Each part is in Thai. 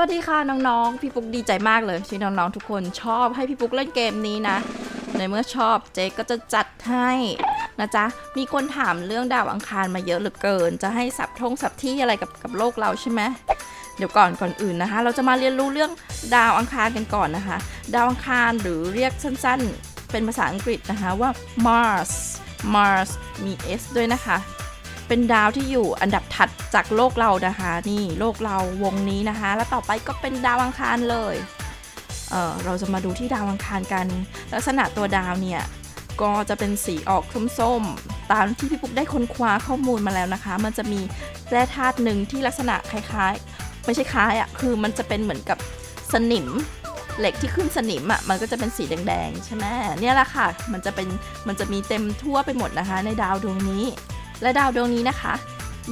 วัสดีค่ะน้องๆ พี่ปุ๊กดีใจมากเลยที่น้องๆทุกคนชอบให้พี่ปุ๊กเล่นเกมนี้นะ ในเมื่อชอบเจ๊ก็จะจัดให้นะจ๊ะ มีคนถามเรื่องดาวอังคารมาเยอะเหลือเกิน จะให้สับทงสับที่อะไรกับกับโลกเราใช่ไหมเดี๋ยวก่อนก่อนอื่นนะคะ เราจะมาเรียนรู้เรื่องดาวอังคารกันก่อนนะคะ ดาวอังคารหรือเรียกสั้นๆ เป็นภาษาอังกฤษนะคะว่า Mars Mars มี S ด้วยนะคะ เป็นดาวที่อยู่อันดับถัดจากโลกเรานะคะ นี่โลกเราวงนี้นะคะ แล้วต่อไปก็เป็นดาวอังคารเลยเออเราจะมาดูที่ดาวอังคารกัน ลักษณะตัวดาวเนี่ยก็จะเป็นสีออกส้มๆ ตามที่พี่ปุ๊กได้ค้นคว้าข้อมูลมาแล้วนะคะ มันจะมีแร่ธาตุหนึ่งที่ลักษณะคล้ายๆ ไม่ใช่คล้ายอะ่ะ คือมันจะเป็นเหมือนกับสนิม เหล็กที่ขึ้นสนิมอะ่ะ มันก็จะเป็นสีแดงๆ ใช่ไหมเนี่ยแหละค่ะ มันจะเป็น มันจะมีเต็มทั่วไปหมดนะคะ ในดาวดวงนี้ และดาวดวงนี้นะคะ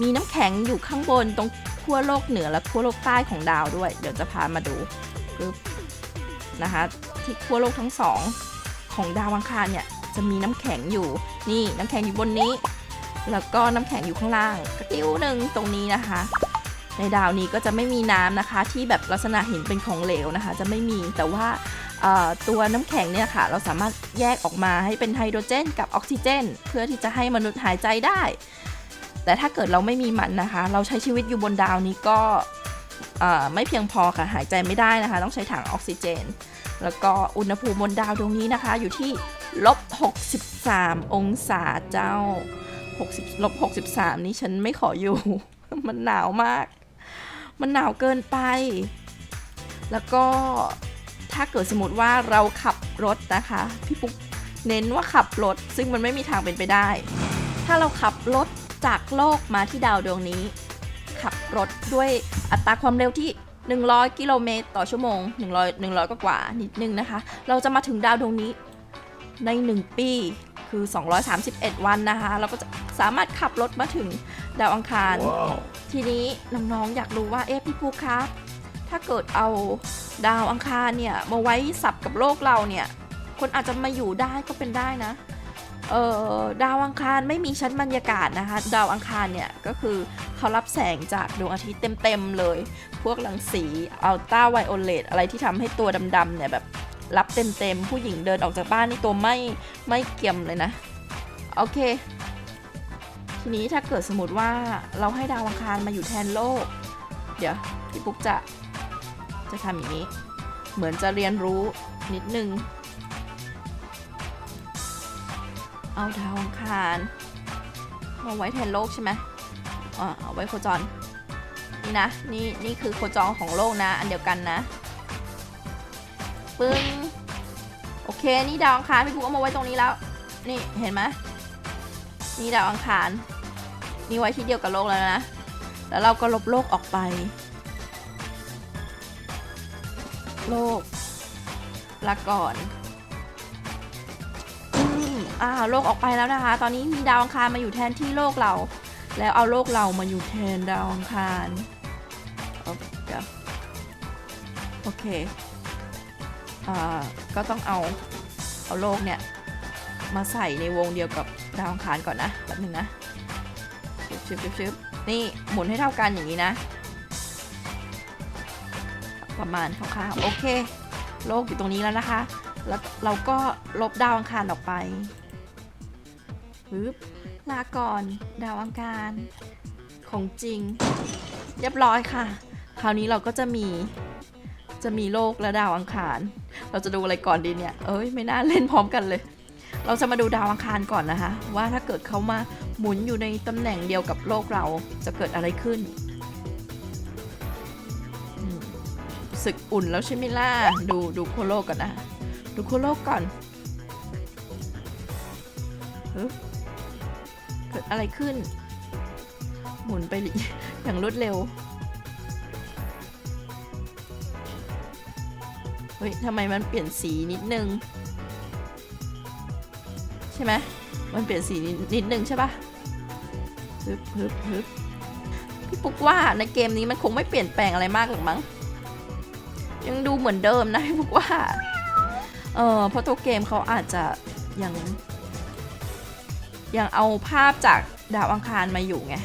มีน้ำแข็งอยู่ข้างบนตรงขั้วโลกเหนือและขั้วโลกใต้ของดาวด้วย เดี๋ยวจะพามาดูนะคะที่ขั้วโลกทั้งสองของดาวอังคารเนี่ยจะมีน้ำแข็งอยู่นี่น้ำแข็งอยู่บนนี้ แล้วก็น้ำแข็งอยู่ข้างล่างกระติ้วหนึ่งตรงนี้นะคะ ในดาวนี้ก็จะไม่มีน้ำนะคะ ที่แบบลักษณะเห็นเป็นของเหลวนะคะ จะไม่มีแต่ว่า ตัวน้ำแข็งเนี่ยค่ะ เราสามารถแยกออกมาให้เป็นไฮโดรเจน กับออกซิเจน เพื่อที่จะให้มนุษย์หายใจได้ แต่ถ้าเกิดเราไม่มีมันนะคะ เราใช้ชีวิตอยู่บนดาวนี้ก็ไม่เพียงพอค่ะหายใจไม่ได้นะคะ ต้องใช้ถังออกซิเจน แล้วก็อุณหภูมิบนดาวดวงนี้นะคะ อยู่ที่ลบ63 องศาเจ้า60ลบ63 นี้ฉันไม่ขออยู่ มันหนาวมาก มันหนาวเกินไป แล้วก็ ถ้าเกิดสมมติว่าเราขับรถนะคะ พี่ปุ๊กเน้นว่าขับรถ ซึ่งมันไม่มีทางเป็นไปได้ ถ้าเราขับรถจากโลกมาที่ดาวดวงนี้ ขับรถด้วยอัตราความเร็วที่ 100 กิโลเมตรต่อชั่วโมง 100 100 กว่ากว่าๆนิดนึงนะคะ เราจะมาถึงดาวดวงนี้ใน 1 ปีคือ 231 วันนะคะ เราก็จะสามารถขับรถมาถึงดาวอังคารทีนี้น้องๆอยากรู้ว่าเอ๊ะพี่ภูคะถ้าเกิดเอา ดาวอังคารเนี่ยมาไว้สับกับโลกเราเนี่ย คนอาจจะมาอยู่ได้ก็เป็นได้นะ เออดาวอังคารไม่มีชั้นบรรยากาศนะคะ ดาวอังคารเนี่ยก็คือเขารับแสงจากดวงอาทิตย์เต็มๆเลย พวกรังสีอัลตราไวโอเลตอะไรที่ทำให้ตัวดำๆเนี่ยแบบรับเต็มๆ ผู้หญิงเดินออกจากบ้านนี่ตัวไม่ไม่เกี่ยมเลยนะ โอเค ทีนี้ถ้าเกิดสมมติว่าเราให้ดาวอังคารมาอยู่แทนโลก เดี๋ยวพี่ปุ๊กจะ จะทำอย่างนี้ เหมือนจะเรียนรู้นิดนึง เอาดาวอังคารมาไว้แทนโลกใช่ไหมอ่าเอาไว้โคจร นี่นะ นี่นี่คือโคจรของโลกนะ อันเดียวกันนะ ปึ้ง โอเค นี่ดาวอังคารพี่ปุ๊กเอามาไว้ตรงนี้แล้ว นี่เห็นไหมนี่ดาวอังคารนี่ไว้ที่เดียวกับโลกแล้วนะ แล้วเราก็ลบโลกออกไป โลกลาก่อนอืมอ่าโลกออกไปแล้วนะคะ ตอนนี้มีดาวอังคารมาอยู่แทนที่โลกเรา แล้วเอาโลกเรามาอยู่แทนดาวอังคารโอเดี๋ยวโอเคอ่าก็ต้องเอาเอาโลกเนี่ยมาใส่ในวงเดียวกับดาวอังคารก่อนนะแป๊บนึงนะชึบชึบชึบนี่หมุนให้เท่ากันอย่างนี้นะ ประมาณคร่าวๆโอเค โลกอยู่ตรงนี้แล้วนะคะ แล้วเราก็ลบดาวอังคารออกไปปึ๊บลาก่อนดาวอังคารของจริง เรียบร้อยค่ะ คราวนี้เราก็จะมีจะมีโลกและดาวอังคาร เราจะดูอะไรก่อนดีเนี่ย เอ้ยไม่น่าเล่นพร้อมกันเลย เราจะมาดูดาวอังคารก่อนนะคะ ว่าถ้าเกิดเขามาหมุนอยู่ในตำแหน่งเดียวกับโลกเราจะเกิดอะไรขึ้น สึกอุ่นแล้วใช่ไหมล่ะ ดูดูโคโลกก่อนนะ ดูโคโลกก่อนเกิดอะไรขึ้น หมุนไปอย่างรวดเร็ว เฮ้ยทำไมมันเปลี่ยนสีนิดนึง ใช่ไหมมันเปลี่ยนสีนิดนิดนึงใช่ปะฮึบฮึบฮึบพี่ปุ๊กว่าในเกมนี้มันคงไม่เปลี่ยนแปลงอะไรมากหรอกมั้ง ยังดูเหมือนเดิมนะพี่ปุ๊กว่า เออเพราะตัวเกมเขาอาจจะยังยังเอาภาพจากดาวอังคารมาอยู่ไง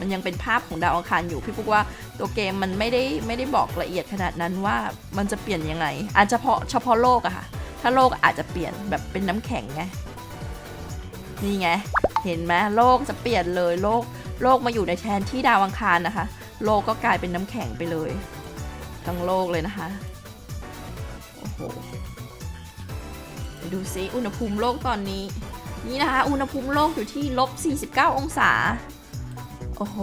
มันยังเป็นภาพของดาวอังคารอยู่พี่ปุ๊กว่าตัวเกมมันไม่ได้ไม่ได้บอกละเอียดขนาดนั้นว่ามันจะเปลี่ยนยังไง อาจจะเฉพาะเฉพาะโลกอะค่ะ ถ้าโลกอาจจะเปลี่ยนแบบเป็นน้ำแข็งไง นี่ไง เห็นไหมโลกจะเปลี่ยนเลยโลกโลกมาอยู่ในแทนที่ดาวอังคารนะคะ โลกก็กลายเป็นน้ำแข็งไปเลย ทั้งโลกเลยนะคะ โอ้โหดูซิอุณหภูมิโลกตอนนี้ นี่นะคะ อุณหภูมิโลกอยู่ที่ลบ 49 องศา โอ้โห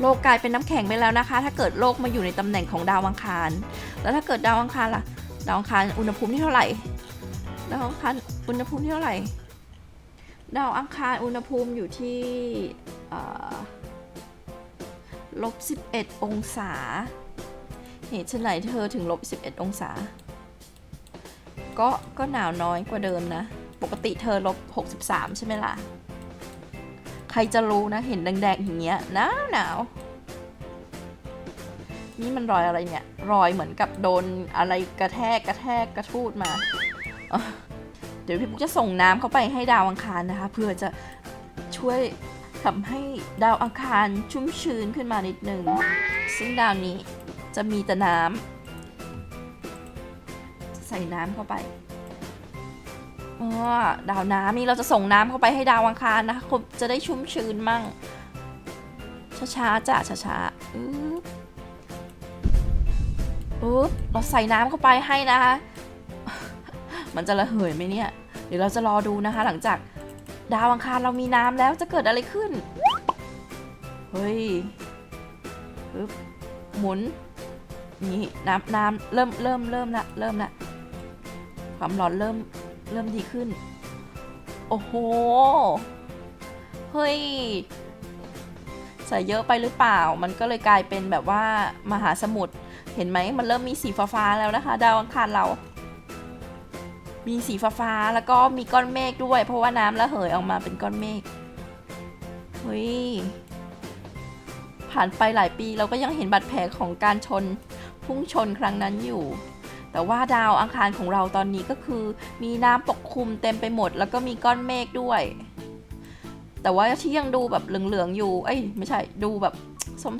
โลกกลายเป็นน้ำแข็งไปแล้วนะคะ ถ้าเกิดโลกมาอยู่ในตำแหน่งของดาวอังคาร แล้วถ้าเกิดดาวอังคารล่ะ ดาวอังคารอุณหภูมิที่เท่าไหร่ ดาวอังคารอุณหภูมิที่เท่าไหร่ ดาวอังคารอุณหภูมิอยู่ที่ ลบ 11 องศา เหตุไฉนเธอถึงลบ 11 องศา ก็ก็หนาวน้อยกว่าเดิมนะ ปกติเธอลบ 63 ใช่ไหมล่ะ ใครจะรู้นะ เห็นแดงๆอย่างเงี้ยหนาวหนาวนี่มันรอยอะไรเนี่ย รอยเหมือนกับโดนอะไรกระแทกกระแทกกระทูดมา เดี๋ยวพี่ปุ๊กจะส่งน้ำเข้าไปให้ดาวอังคารนะคะ เพื่อจะช่วย ทำให้ดาวอังคารชุ่มชื้นขึ้นมานิดนึง ซึ่งดาวนี้จะมีแต่น้ำใส่น้ำเข้าไปเออดาวน้ำนี่เราจะส่งน้ำเข้าไปให้ดาวอังคารนะคะจะได้ชุ่มชื้นมั่งช้าๆจ้ะช้าๆอึ๊บอึ๊บเราใส่น้ำเข้าไปให้นะคะ มันจะระเหยไหมเนี่ย เดี๋ยวเราจะรอดูนะคะ หลังจาก ดาวอังคารเรามีน้ำแล้วจะเกิดอะไรขึ้น เฮ้ยอึ๊บหมุน นี่น้ำน้ำเริ่มเริ่มเริ่มละเริ่มละความร้อนเริ่มเริ่มดีขึ้น โอ้โห เฮ้ย ใส่เยอะไปหรือเปล่า มันก็เลยกลายเป็นแบบว่ามหาสมุทร เห็นไหม มันเริ่มมีสีฟ้าๆแล้วนะคะ ดาวอังคารเรา มีสีฟ้าๆแล้วก็มีก้อนเมฆด้วย เพราะว่าน้ำระเหยออกมาเป็นก้อนเมฆเฮ้ยผ่านไปหลายปีเราก็ยังเห็นบาดแผลของการชนพุ่งชนครั้งนั้นอยู่ แต่ว่าดาวอังคารของเราตอนนี้ก็คือ มีน้ำปกคลุมเต็มไปหมด แล้วก็มีก้อนเมฆด้วย แต่ว่าที่ยังดูแบบเหลืองๆอยู่ เอ้ยไม่ใช่ดูแบบ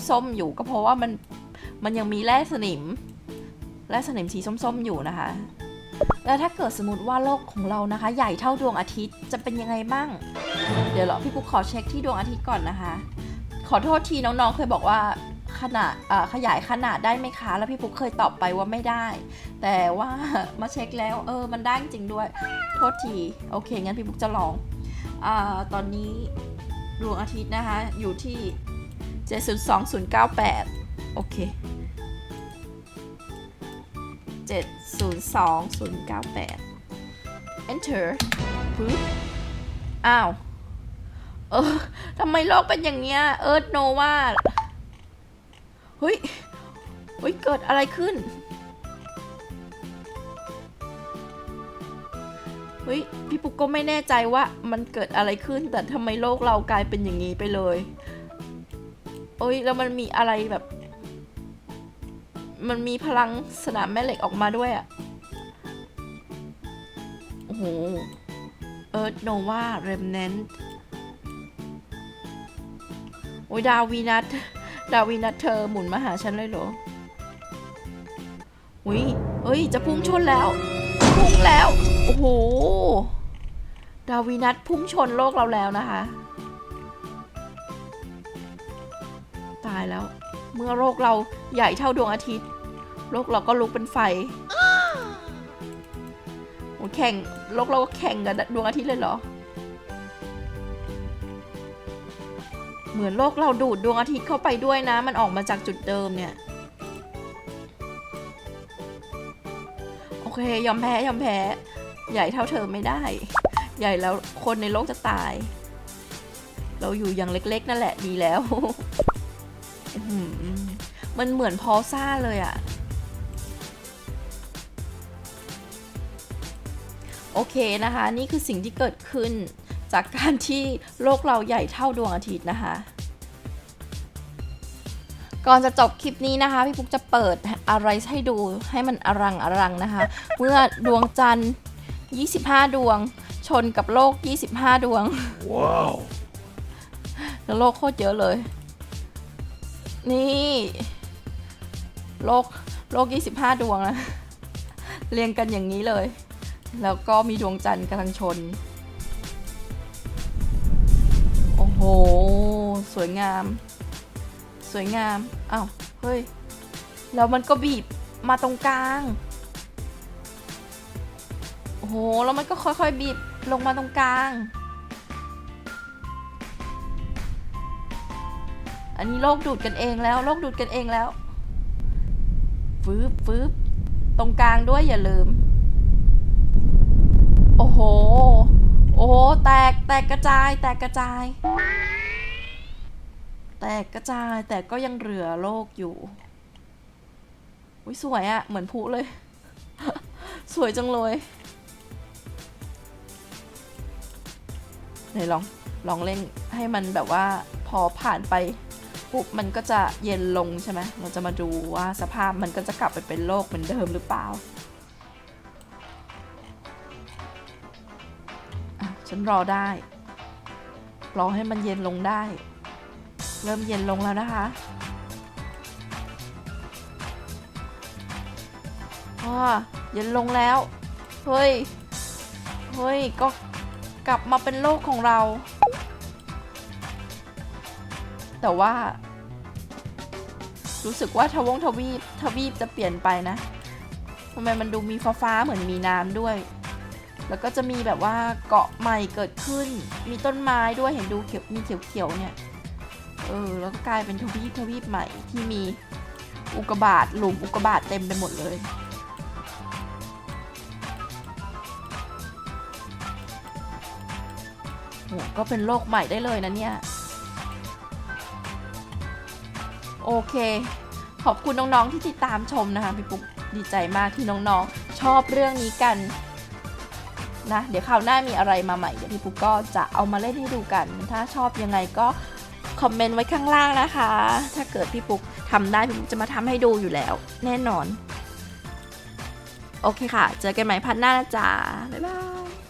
ส้มๆอยู่ก็เพราะว่ามันมันยังมีแร่สนิม แร่สนิมสีส้มๆอยู่นะคะ แล้วถ้าเกิดสมมติว่าโลกของเรานะคะ ใหญ่เท่าดวงอาทิตย์จะเป็นยังไงบ้าง เดี๋ยวเราพี่ปุ๊กขอเช็คที่ดวงอาทิตย์ก่อนนะคะ ขอโทษทีน้องๆเคยบอกว่าขนาดขยายขนาดได้ไหมคะ แล้วพี่ปุ๊กเคยตอบไปว่าไม่ได้ แต่ว่ามาเช็คแล้วเออมันได้จริงด้วย โทษทีโอเคงั้นพี่ปุ๊กจะลองอตอนนี้ดวงอาทิตย์นะคะอยู่ที่ 702098 โอเค 702098 enter ปึ๊บอ้าว เออทำไมโลกเป็นอย่างเงี้ย เอิร์ธโนวาเฮ้ย เฮ้ย เกิดอะไรขึ้น เฮ้ย พี่ปุ๊กก็ไม่แน่ใจว่ามันเกิดอะไรขึ้น แต่ทำไมโลกเรากลายเป็นอย่างนี้ไปเลย เอ้ย แล้วมันมีอะไรแบบ มันมีพลังสนามแม่เหล็กออกมาด้วยอะโอ้โห เอิร์ธโนวาเรมเนนต์โอ้ยดาววีนัท ดาววีนัทเธอหมุนมาหาฉันเลยเหรออุ้ยเฮ้ย จะพุ่งชนแล้ว พุ่งแล้ว โอ้โห ดาววีนัทพุ่งชนโลกเราแล้วนะคะ ตายแล้ว เมื่อโลกเราใหญ่เท่าดวงอาทิตย์ โลกเราก็ลุกเป็นไฟโอ้แข่งโลกเราก็แข่งกับดวงอาทิตย์เลยเหรอ เหมือนโลกเราดูดดวงอาทิตย์เข้าไปด้วยนะ มันออกมาจากจุดเดิมเนี่ย โอเค ยอมแพ้ยอมแพ้ ใหญ่เท่าเธอไม่ได้ ใหญ่แล้วคนในโลกจะตาย เราอยู่อย่างเล็กๆ นั่นแหละดีแล้ว มันเหมือนพอซ่าเลยอะโอเคนะคะ นี่คือสิ่งที่เกิดขึ้นจากการที่โลกเราใหญ่เท่าดวงอาทิตย์นะคะ ก่อนจะจบคลิปนี้นะคะ พี่ปุ๊กจะเปิดอะไรให้ดูให้มันอรังอรังนะคะ เมื่อดวงจันทร์ 25 ดวง ชนกับโลก 25 ดวง Wow. แล้วโลกโคตรเยอะเลย นี่ โลกโลก 25 ดวงนะเรียงกันอย่างนี้เลย แล้วก็มีดวงจันทร์กำลังชน โอ้โห สวยงาม สวยงามอ้าวเฮ้ย แล้วมันก็บีบมาตรงกลาง โอ้โห แล้วมันก็ค่อยๆ บีบลงมาตรงกลาง อันนี้โลกดูดกันเองแล้ว โลกดูดกันเองแล้ว ฟืบฟืบตรงกลางด้วยอย่าลืม โอ้โห โอ้โห แตกแตกกระจาย แตกกระจาย แตกกระจายแต่ก็ยังเหลือโลกอยู่อุ้ยสวยอะเหมือนพุเลย สวยจังเลยไหนลองลองเล่นให้มันแบบว่าพอผ่านไป ปุ๊บมันก็จะเย็นลงใช่ไหมเราจะมาดูว่าสภาพมันก็จะกลับไปเป็นโลกเหมือนเดิมหรือเปล่าฉันรอได้ รอให้มันเย็นลงได้ เริ่มเย็นลงแล้วนะคะอ่าเย็นลงแล้ว เฮ้ย เฮ้ย ก็กลับมาเป็นโลกของเรา แต่ว่า รู้สึกว่าทวงทวีปทวีปจะเปลี่ยนไปนะทำไมมันดูมีฟ้าฟ้าเหมือนมีน้ำด้วย แล้วก็จะมีแบบว่าเกาะใหม่เกิดขึ้น มีต้นไม้ด้วยเห็นดูเขียวมีเขียวๆเนี่ย เออ แล้วก็กลายเป็นทวีปทวีปใหม่ที่มีอุกบาตหลุมอุกบาตเต็มไปหมดเลยโหก็เป็นโลกใหม่ได้เลยนะเนี่ย โอเค ขอบคุณน้องๆที่ติดตามชมนะคะพี่ปุ๊กดีใจมากที่น้องๆ ชอบเรื่องนี้กันนะเดี๋ยวคราวหน้ามีอะไรมาใหม่เดี๋ยวพี่ปุ๊กก็จะเอามาเล่นให้ดูกัน ถ้าชอบยังไงก็คอมเมนต์ไว้ข้างล่างนะคะ ถ้าเกิดพี่ปุ๊กทำได้พี่ปุ๊กจะมาทำให้ดูอยู่แล้ว แน่นอน โอเคค่ะ เจอกันใหม่พันหน้านะจ๊ะบ๊ายบาย